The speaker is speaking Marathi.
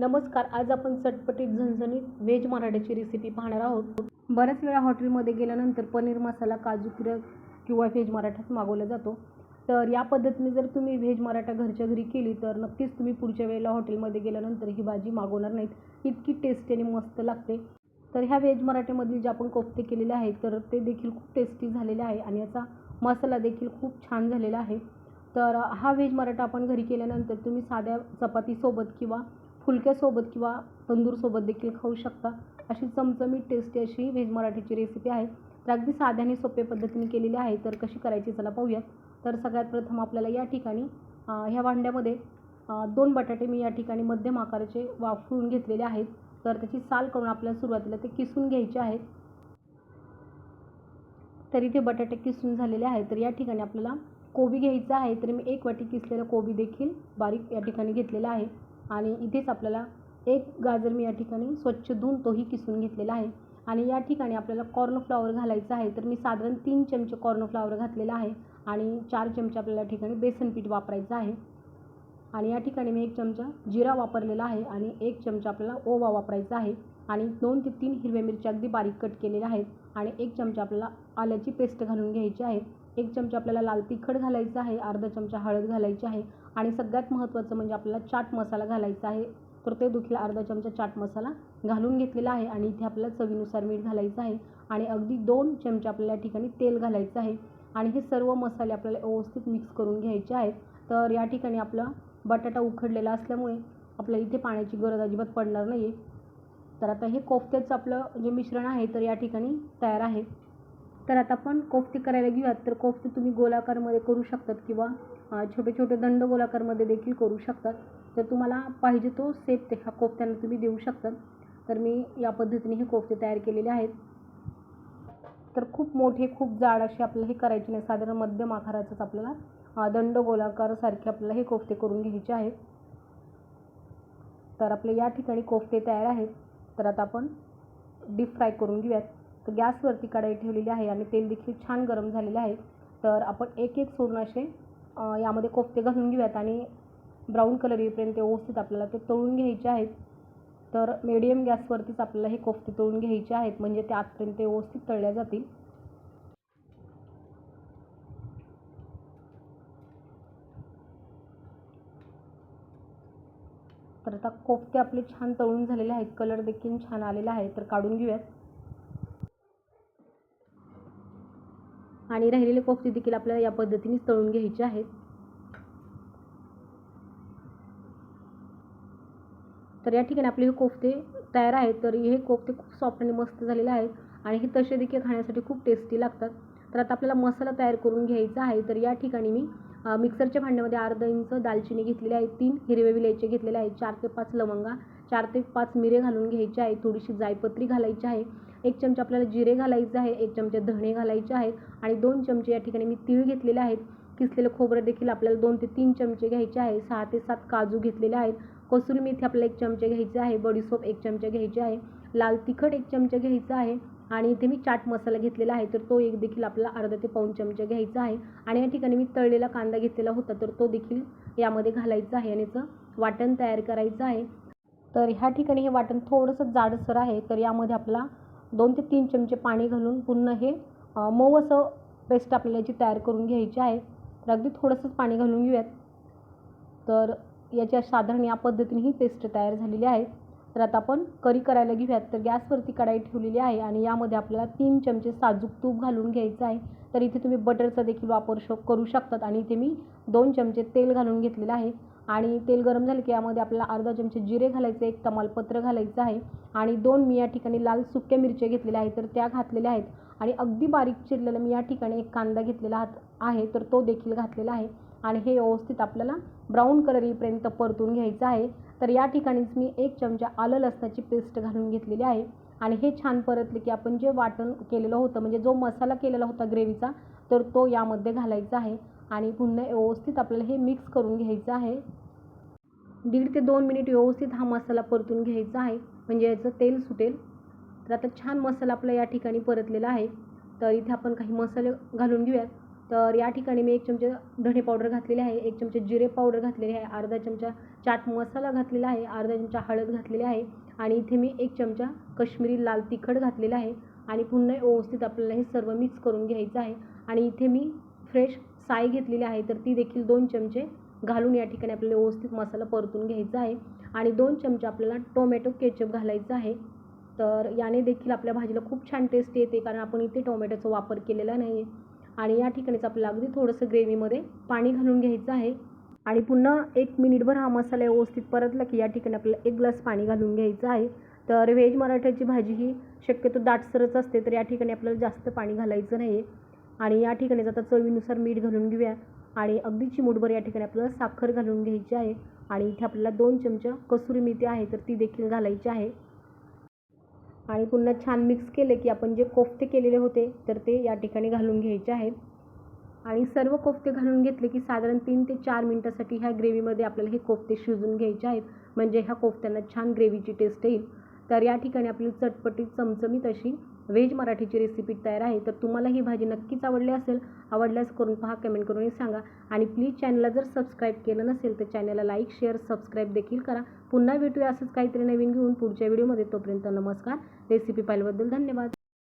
नमस्कार आज आपण चटपटीत झणझणीत व्हेज मराठ्याची रेसिपी पाहणार आहोत. बऱ्याच वेळा हॉटेलमध्ये गेल्यानंतर पनीर मसाला काजू किरक किंवा व्हेज मराठाच मागवला जातो. तर या पद्धतीने जर तुम्ही व्हेज मराठा घरच्या घरी केली तर नक्कीच तुम्ही पुढच्या वेळेला हॉटेलमध्ये गेल्यानंतर ही भाजी मागवणार नाहीत. इतकी टेस्टी आणि मस्त लागते. तर ह्या व्हेज मराठीमधील जे आपण कोफ्ते केलेले आहेत तर ते देखील खूप टेस्टी झालेले आहे आणि याचा मसाला देखील खूप छान झालेला आहे. तर हा व्हेज मराठा आपण घरी केल्यानंतर तुम्ही साध्या चपातीसोबत किंवा फुलक्यासोबत किंवा तंदूरसोबत देखील खाऊ शकता. अशी चमचमीत टेस्टी अशी व्हेज मराठीची रेसिपी आहे. तर अगदी साध्या आणि सोप्या पद्धतीने केलेली आहे. तर कशी करायची चला पाहूयात. तर सगळ्यात प्रथम आपल्याला या ठिकाणी ह्या भांड्यामध्ये दोन बटाटे मी या ठिकाणी मध्यम आकाराचे वाफळून घेतलेले आहेत. तर त्याची साल करून आपल्याला सुरुवातीला ते किसून घ्यायचे आहेत. तर इथे बटाटे किसून झालेले आहेत. तर या ठिकाणी आपल्याला कोबी घ्यायचा आहे. तर मी एक वाटी किसलेला कोबी देखील बारीक या ठिकाणी घेतलेला आहे. आणि इथेच आपल्याला एक गाजर मी या ठिकाणी स्वच्छ धुवून तोही किसून घेतलेला आहे. आणि या ठिकाणी आपल्याला कॉर्नफ्लॉवर घालायचं आहे तर मी साधारण तीन चमचे कॉर्नफ्लॉवर घातलेला आहे आणि चार चमचे आपल्याला या ठिकाणी बेसन पीठ वापरायचं आहे. आणि या ठिकाणी मी एक चमचा जिरा वापरलेला आहे आणि एक चमचा आपल्याला ओवा वापरायचा आहे. आणि दोन ते तीन हिरव्या मिरच्या अगदी बारीक कट केलेल्या आहेत आणि एक चमचा आपल्याला आल्याची पेस्ट घालून घ्यायची आहे. एक चमचा आपल्याला लाल तिखट घालायचं आहे अर्धा चमचा हळद घालायची आहे आणि सगळ्यात महत्त्वाचं म्हणजे आपल्याला चाट मसाला घालायचा आहे. तर ते देखील अर्धा चमचा चाट मसाला घालून घेतलेला आहे आणि इथे आपल्याला चवीनुसार मीठ घालायचं आहे आणि अगदी दोन चमचे आपल्याला या ठिकाणी तेल घालायचं आहे आणि हे सर्व मसाले आपल्याला व्यवस्थित मिक्स करून घ्यायचे आहेत. तर या ठिकाणी आपला बटाटा उखडलेला असल्यामुळे आपल्याला इथे पाण्याची गरज अजिबात पडणार नाही आहे तर आता हे कोफ्त्याचं आपलं जे मिश्रण आहे तर या ठिकाणी तयार आहे. तर आता आपण कोफ्ते करायला घेऊयात. तर कोफ्ते तुम्ही गोलाकारमध्ये करू शकतात किंवा छोटे छोटे दंड गोलाकारमध्ये देखील करू शकतात. तर तुम्हाला पाहिजे तो सेप ते ह्या कोफ्त्यांना तुम्ही देऊ शकतात. तर मी या पद्धतीने हे कोफ्ते तयार केलेले आहेत. तर खूप मोठे खूप जाड असे आपल्याला हे करायचे नाही. साधारण मध्यम आकाराचंच आपल्याला दंड गोलाकारसारखे आपल्याला हे कोफ्ते करून घ्यायचे आहेत. तर आपले या ठिकाणी कोफ्ते तयार आहेत. तर आता आपण डीप फ्राय करून घेऊयात. तर गॅसवरती कढाई ठेवलेली आहे आणि तेल देखील छान गरम झालेले आहे. तर आपण एक एक सोडून असे यामध्ये कोफ्ते घालून घेऊयात आणि ब्राऊन कलर येईपर्यंत व्यवस्थित आपल्याला ते तळून घ्यायचे आहेत. तर मीडियम गॅसवरतीच आपल्याला हे कोफ्ते तळून घ्यायचे आहेत म्हणजे ते आतपर्यंत व्यवस्थित तळल्या जातील. तर आता कोफ्ते आपले छान तळून झालेले आहेत कलर देखील छान आलेला आहे. तर काढून घेऊयात. आणि राहिलेले कोफ्ते देखील आपल्याला या पद्धतीने तळून घ्यायचे आहेत. तर या ठिकाणी आपले हे कोफ्ते तयार आहेत. तर हे कोफ्ते खूप सॉफ्ट आणि मस्त झालेले आहेत. आणि हे तसे देखील खाण्यासाठी खूप टेस्टी लागतात. तर आता आपल्याला मसाला तयार करून घ्यायचा आहे. तर या ठिकाणी मी मिक्सरच्या भांड्यामध्ये अर्धा इंच दालचिनी घेतलेली आहे. तीन हिरवे विलायचे घेतलेले आहे. चार ते पाच लवंगा चार ते पाच मिरे घालून घ्यायचे आहे. थोडीशी जायपत्री घालायची आहे. एक चमचा आपल्याला जिरे घालायचे आहे एक चमचा धणे घालायचे आहेत आणि दोन चमचे या ठिकाणी मी तीळ घेतलेले आहेत. किसलेलं खोबरं देखील आपल्याला दोन ते तीन चमचे घ्यायचे आहे. सहा ते सात काजू घेतलेले आहेत. कसुरी मेथी आपल्याला एक चमचे घ्यायचे आहे. बडीसोप एक चमचा घ्यायचे आहे. लाल तिखट एक चमचा घ्यायचा आहे. आणि इथे मी चाट मसाला घेतलेला आहे तर तो एक देखील आपल्याला अर्धा ते पाऊण चमचा घ्यायचा आहे. आणि या ठिकाणी मी तळलेला कांदा घेतलेला होता तर तो देखील यामध्ये घालायचा आहे आणि याचं वाटण तयार करायचं आहे. तर ह्या ठिकाणी हे वाटण थोडंसं जाडसर आहे तर यामध्ये आपला दोन ते तीन चमचे पाणी घालून पुन्हा हे मऊ असं पेस्ट आपल्याला याची तयार करून घ्यायची आहे. तर अगदी थोडंसंच पाणी घालून घेऊयात. तर याच्या साधारण या पद्धतीने ही पेस्ट तयार झालेली आहे. तर आता आपण करी करायला घेऊयात. तर गॅसवरती कढाई ठेवलेली आहे आणि यामध्ये आपल्याला तीन चमचे साजूक तूप घालून घ्यायचं आहे. तर इथे तुम्ही बटरचा देखील वापर शो करू शकतात आणि इथे मी दोन चमचे तेल घालून घेतलेलं आहे. आणि तेल गरम झालं की यामध्ये आपल्याला अर्धा चमचे जिरे घालायचे एक तमालपत्र घालायचं आहे आणि दोन मी या ठिकाणी लाल सुक्या मिरच्या घेतलेल्या आहेत तर त्या घातलेल्या आहेत. आणि अगदी बारीक चिरलेला मी या ठिकाणी एक कांदा घेतलेला आहे तर तो देखील घातलेला आहे. आणि हे व्यवस्थित आपल्याला ब्राऊन कलर येईपर्यंत परतून घ्यायचं आहे. तर या ठिकाणीच मी एक चमचा आलं लसणाची पेस्ट घालून घेतलेली आहे. आणि हे छान परतले की आपण जे वाटण केलेलं होतं म्हणजे जो मसाला केलेला होता ग्रेव्हीचा तर तो यामध्ये घालायचा आहे. आणि पुन्हा व्यवस्थित आपल्याला हे मिक्स करून घ्यायचं आहे. दीड ते दोन मिनिट व्यवस्थित हा मसाला परतून घ्यायचा आहे. म्हणजे याचं तेल सुटेल. तर आता छान मसाला आपला या ठिकाणी परतलेला आहे. तर इथे आपण काही मसाले घालून घेऊयात. तर या ठिकाणी मी एक चमचा धणे पावडर घातलेली आहे. एक चमचा जिरे पावडर घातलेली आहे. अर्धा चमचा चाट मसाला घातलेला आहे. अर्धा चमचा हळद घातलेली आहे. आणि इथे मी एक चमचा कश्मीरी लाल तिखट घातलेला आहे. आणि पुन्हा व्यवस्थित आपल्याला हे सर्व मिक्स करून घ्यायचं आहे. आणि इथे मी फ्रेश साय घेतलेली आहे. तर ती देखील दोन चमचे घालून या ठिकाणी आपल्याला व्यवस्थित मसाला परतून घ्यायचा आहे. आणि दोन चमचे आपल्याला टोमॅटो केचप घालायचं आहे. तर याने देखील आपल्या भाजीला खूप छान टेस्ट येते कारण आपण इथे टोमॅटोचा वापर केलेला नाही आहे आणि या ठिकाणीच आपल्याला अगदी थोडंसं ग्रेव्हीमध्ये पाणी घालून घ्यायचं आहे. आणि पुन्हा एक मिनिटभर हा मसाला व्यवस्थित परतला की या ठिकाणी आपल्याला एक ग्लास पाणी घालून घ्यायचं आहे. तर व्हेज मराठ्याची भाजी ही शक्यतो दाटसरच असते तर या ठिकाणी आपल्याला जास्त पाणी घालायचं नाही आहे आणि या ठिकाणीच आता चवीनुसार मीठ घालून घेऊया. आणि अगदी चिमूटभर या ठिकाणी आपल्याला साखर घालून घ्यायची आहे. आणि इथे आपल्याला दोन चमचा कसुरी मेथी आहे तर ती देखील घालायची आहे. आणि पुन्हा छान मिक्स केले की आपण जे कोफ्ते केलेले होते तर ते या ठिकाणी घालून घ्यायचे आहेत. आणि सर्व कोफ्ते घालून घेतले की साधारण तीन ते चार मिनटासाठी ह्या ग्रेव्हीमध्ये आपल्याला हे कोफ्ते शिजून घ्यायचे आहेत. म्हणजे ह्या कोफ्त्यांना छान ग्रेव्हीची टेस्ट येईल. तर या ठिकाणी आपली चटपटी चमचमीत अशी व्हेज मराठीची रेसिपी तयार आहे तर तुम्हाला ही भाजी नक्कीच आवडली असेल आवडल्यास करून पहा कमेंट करून सांगा. आणि प्लीज चॅनलला जर सबस्क्राईब केलं नसेल तर चॅनलला लाईक शेअर सबस्क्राईब देखील करा. पुन्हा भेटूया असंच काहीतरी नवीन घेऊन पुढच्या व्हिडिओमध्ये तोपर्यंत नमस्कार. रेसिपी पाहिल्याबद्दल धन्यवाद.